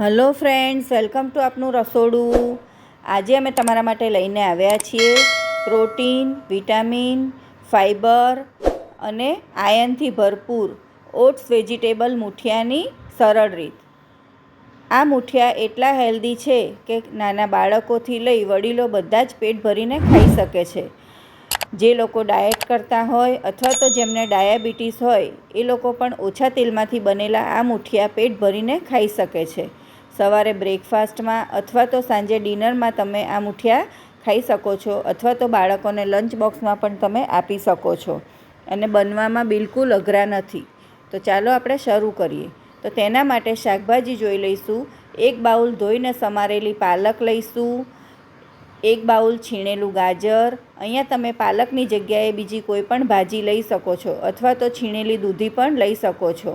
Hello friends, welcome to આપનું રસોડું. આજે અમે તમારા માટે લઈને આવ્યા છીએ પ્રોટીન, વિટામિન, ફાઈબર અને આયનથી ભરપૂર ઓટ્સ, વેજીટેબલ મુઠિયાની સરળ રીત. આ મુઠિયા એટલા હેલ્ધી છે કે નાના બાળકોથી લઈ વડીલો બધા જ પેટ ભરીને ખાઈ શકે છે. જે લોકો ડાયટ કરતા હોય અથવા તો જેમને ડાયાબિટીસ હોય, એ લોકો પણ ઓછા તેલમાંથી બનેલા આ મુઠિયા પેટ ભરીને ખાઈ શકે છે. સવારે બ્રેકફાસ્ટમાં અથવા તો સાંજે ડિનરમાં તમે આ મુઠિયા ખાઈ શકો છો અથવા તો બાળકોને લંચ બોક્સમાં પણ તમે આપી શકો છો. અને બનવામાં બિલકુલ અઘરા નથી. તો ચાલો આપણે શરૂ કરીએ. તો તેના માટે શાકભાજી જોઈ લઈશું. એક બાઉલ ધોઈને સમારેલી પાલક લઈશું. એક બાઉલ છીણેલું ગાજર. અહીંયા તમે પાલકની જગ્યાએ બીજી કોઈ પણ ભાજી લઈ શકો છો અથવા તો છીણેલી દૂધી પણ લઈ શકો છો.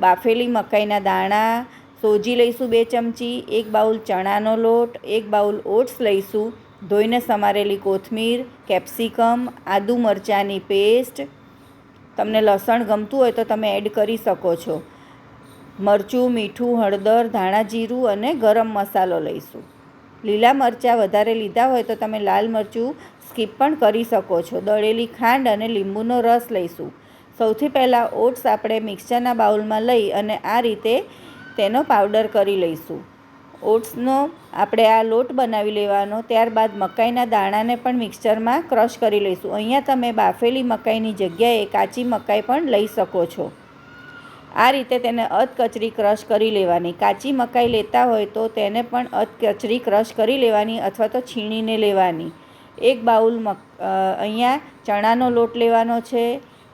બાફેલી મકાઈના દાણા સોજી લઈશું બે ચમચી, એક બાઉલ ચણાનો લોટ, એક બાઉલ ઓટ્સ લઈશું, ધોઈને સમારેલી કોથમીર, કેપ્સિકમ, આદુ મરચાંની પેસ્ટ. તમને લસણ ગમતું હોય તો તમે એડ કરી શકો છો. મરચું, મીઠું, હળદર, ધાણા જીરું અને ગરમ મસાલો લઈશું. લીલા મરચાં વધારે લીધા હોય તો તમે લાલ મરચું સ્કીપ પણ કરી શકો છો. દળેલી ખાંડ અને લીંબુનો રસ લઈશું. સૌથી પહેલાં ઓટ્સ આપણે મિક્સરના બાઉલમાં લઈ અને આ રીતે તેનો પાવડર કરી લઈશું. ઓટ્સનો આપણે આ લોટ બનાવી લેવાનો, ત્યારબાદ મકાઈના દાણાને પણ મિક્સચરમાં ક્રશ કરી લઈશું. અહીંયા તમે બાફેલી મકાઈની જગ્યાએ કાચી મકાઈ પણ લઈ શકો છો. આ રીતે તેને અધકચરી ક્રશ કરી લેવાની. કાચી મકાઈ લેતા હોય તો તેને પણ અધકચરી ક્રશ કરી લેવાની અથવા તો છીણીને લેવાની. એક બાઉલ મક અહીંયા ચણાનો લોટ લેવાનો છે.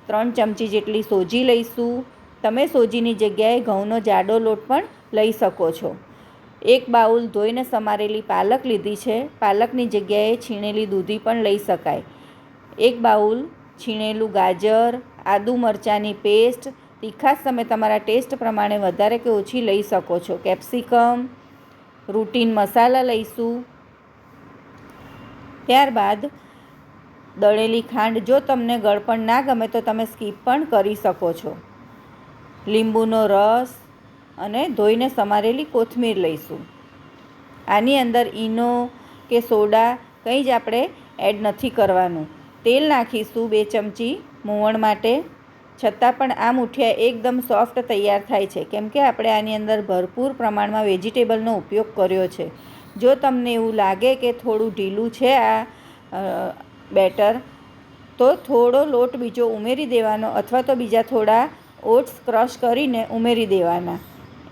ત્રણ ચમચી જેટલી સોજી લઈશું. તમે સોજીની જગ્યાએ ઘઉંનો જાડો લોટ પણ લઈ શકો છો. એક બાઉલ ધોઈને સમારેલી પાલક લીધી છે. પાલકની જગ્યાએ છીણેલી દૂધી પણ લઈ શકાય. એક બાઉલ છીણેલું ગાજર, આદુ મરચાંની પેસ્ટ તીખાશ તમે તમારા ટેસ્ટ પ્રમાણે વધારે કે ઓછી લઈ શકો છો. કેપ્સિકમ, રૂટીન મસાલા લઈશું. ત્યારબાદ દળેલી ખાંડ જો તમને ગળપણ ના ગમે તો તમે સ્કીપ પણ કરી શકો છો. લીંબુનો રસ અને ધોઈને સમારેલી કોથમીર લઈશું. આની અંદર ઈનો કે સોડા કંઈ જ આપણે એડ નથી કરવાનું. તેલ નાખીશું બે ચમચી મોવણ માટે. છતાં પણ આ મુઠિયા એકદમ સોફ્ટ તૈયાર થાય છે. કેમ કે આપણે આની અંદર ભરપૂર પ્રમાણમાં વેજીટેબલનો ઉપયોગ કર્યો છે. જો તમને એવું લાગે કે થોડું ઢીલું છે આ બેટર, તો થોડો લોટ બીજો ઉમેરી દેવાનો અથવા તો બીજા થોડા ઓટ્સ ક્રશ કરીને ઉમેરી દેવાના.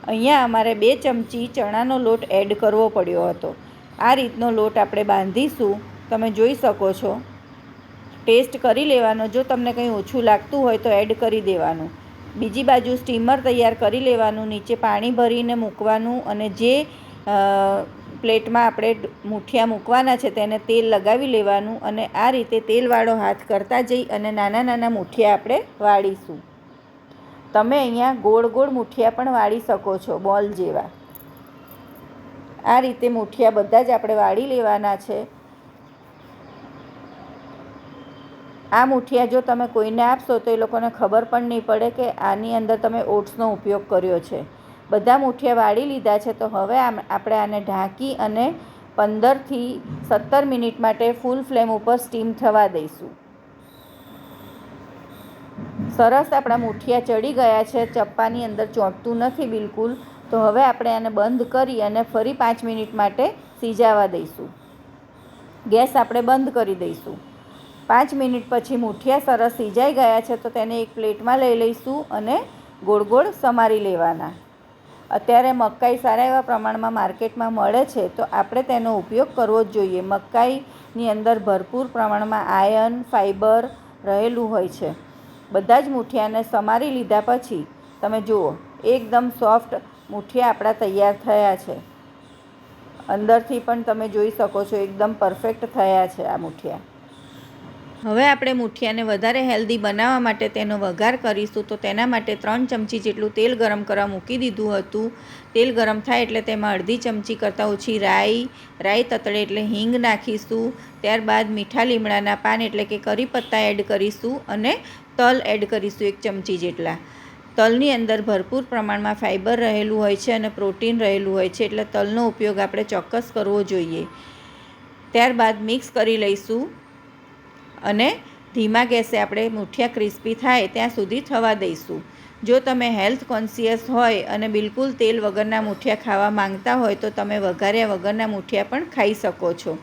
અહીંયા અમારે બે ચમચી ચણાનો લોટ એડ કરવો પડ્યો હતો. આ રીતનો લોટ આપણે બાંધીશું. તમે જોઈ શકો છો. ટેસ્ટ કરી લેવાનો. જો તમને કંઈ ઓછું લાગતું હોય તો એડ કરી દેવાનું. બીજી બાજુ સ્ટીમર તૈયાર કરી લેવાનું. નીચે પાણી ભરીને મૂકવાનું અને જે પ્લેટમાં આપણે મૂઠિયા મૂકવાના છે તેને તેલ લગાવી લેવાનું અને આ રીતે તેલવાળો હાથ કરતા જઈ અને નાના નાના મૂઠિયા આપણે વાળીશું. તમે અહીંયા ગોળ ગોળ મુઠિયા પણ વાળી શકો છો, બોલ જેવા. આ રીતે મુઠિયા બધા જ આપણે વાળી લેવાના છે. આ મુઠિયા જો તમે કોઈને આપશો તો એ લોકોને ખબર પણ નહીં પડે કે આની અંદર તમે ઓટ્સનો ઉપયોગ કર્યો છે. બધા મુઠિયા વાળી લીધા છે તો હવે આપણે આને ઢાંકી અને પંદરથી સત્તર મિનિટ માટે ફૂલ ફ્લેમ ઉપર સ્ટીમ થવા દઈશું. સરસ આપણા મુઠિયા ચડી ગયા છે, ચપ્પાની અંદર ચોંટતું નથી બિલકુલ. તો હવે આપણે આને બંધ કરી અને ફરી પાંચ મિનિટ માટે સિજાવા દઈશું. ગેસ આપણે બંધ કરી દઈશું. પાંચ મિનિટ પછી મુઠિયા સરસ સિજાઈ ગયા છે, તો તેને એક પ્લેટમાં લઈ લઈશું અને ગોળ ગોળ સમારી લેવાના. અત્યારે મકાઈ સારા એવા પ્રમાણમાં માર્કેટમાં મળે છે, તો આપણે તેનો ઉપયોગ કરવો જ જોઈએ. મકાઈની અંદર ભરપૂર પ્રમાણમાં આયન ફાઈબર રહેલું હોય છે. બધા જ મુઠિયાને સમારી લીધા પછી, તમે જુઓ, એકદમ સોફ્ટ મુઠિયા આપણા તૈયાર થયા છે. અંદરથી પણ તમે જોઈ શકો છો, એકદમ પરફેક્ટ થયા છે આ મુઠિયા. હવે આપણે મુઠિયાને વધારે હેલ્ધી બનાવવા માટે તેનો વઘાર કરીશું. તો તેના માટે ત્રણ ચમચી જેટલું તેલ ગરમ કરવા મૂકી દીધું હતું. તેલ ગરમ થાય એટલે તેમાં અડધી ચમચી કરતાં ઓછી રાઈ રાઈ તતળે એટલે હિંગ નાખીશું. ત્યારબાદ મીઠા લીમડાના પાન એટલે કે કરી પત્તા એડ કરીશું અને તલ એડ કરીશું એક ચમચી જેટલા. તલની અંદર ભરપૂર પ્રમાણમાં ફાઇબર રહેલું હોય છે અને પ્રોટીન રહેલું હોય છે એટલે તલનો ઉપયોગ આપણે ચોક્કસ કરવો જોઈએ. ત્યારબાદ મિક્સ કરી લઈશું. અને ધીમા ગેસે આપણે મુઠિયા ક્રિસ્પી થાય ત્યાં સુધી થવા દઈશું. જો તમે હેલ્થ કોન્સિયસ હોય અને બિલકુલ તેલ વગરના મુઠિયા ખાવા માંગતા હોય તો તમે વઘાર્યા વગરના મુઠિયા પણ ખાઈ શકો છો.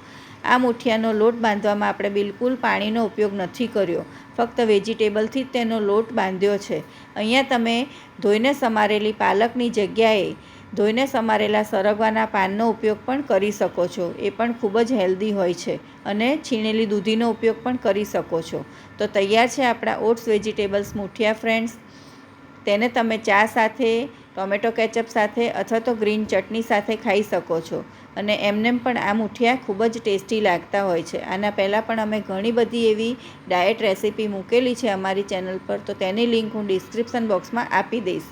આ મુઠિયાનો લોટ બાંધવામાં આપણે બિલકુલ પાણીનો ઉપયોગ નથી કર્યો. ફક્ત વેજીટેબલથી જ તેનો લોટ બાંધ્યો છે. અહીંયા તમે ધોઈને સમારેલી પાલકની જગ્યાએ ધોઈને સમારેલા સરગવાના પાનનો ઉપયોગ પણ કરી શકો છો. એ પણ ખૂબ જ હેલ્ધી હોય છે અને છીણેલી દૂધીનો ઉપયોગ પણ કરી શકો છો. તો તૈયાર છે આપણા ઓટ્સ, વેજીટેબલ્સ, મુઠિયા, ફ્રેન્ડ્સ. તેને તમે ચા સાથે, ટોમેટો કેચઅપ સાથે અથવા તો ગ્રીન ચટણી સાથે ખાઈ શકો છો. અને એમનેમ પણ આ મુઠિયા ખૂબ જ ટેસ્ટી લાગતા હોય છે. આના પહેલાં પણ અમે ઘણી બધી એવી ડાયટ રેસીપી મૂકેલી છે અમારી ચેનલ પર. તો તેની લિંક હું ડિસ્ક્રિપ્શન બોક્સમાં આપી દઈશ.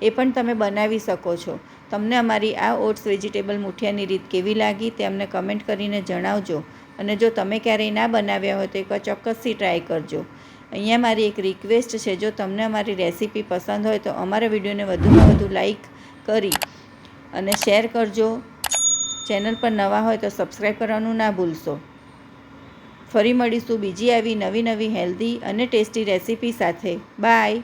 એ પણ તમે બનાવી શકો છો. તમને અમારી આ ઓટ્સ વેજીટેબલ મુઠિયાની રીત કેવી લાગી તે અમને કમેન્ટ કરીને જણાવજો. અને જો તમે ક્યારેય ના બનાવ્યા હોય તો એકવાર ચોક્કસથી ટ્રાય કરજો. અહીંયા મારી એક રિક્વેસ્ટ છે, જો તમને અમારી રેસીપી પસંદ હોય તો અમારા વિડીયોને વધુમાં વધુ લાઈક કરી અને શેર કરજો. ચેનલ પર નવા હોય તો સબસ્ક્રાઈબ કરવાનું ના ભૂલશો. ફરી મળીશું બીજી આવી નવી નવી હેલ્ધી અને ટેસ્ટી રેસીપી સાથે. બાય.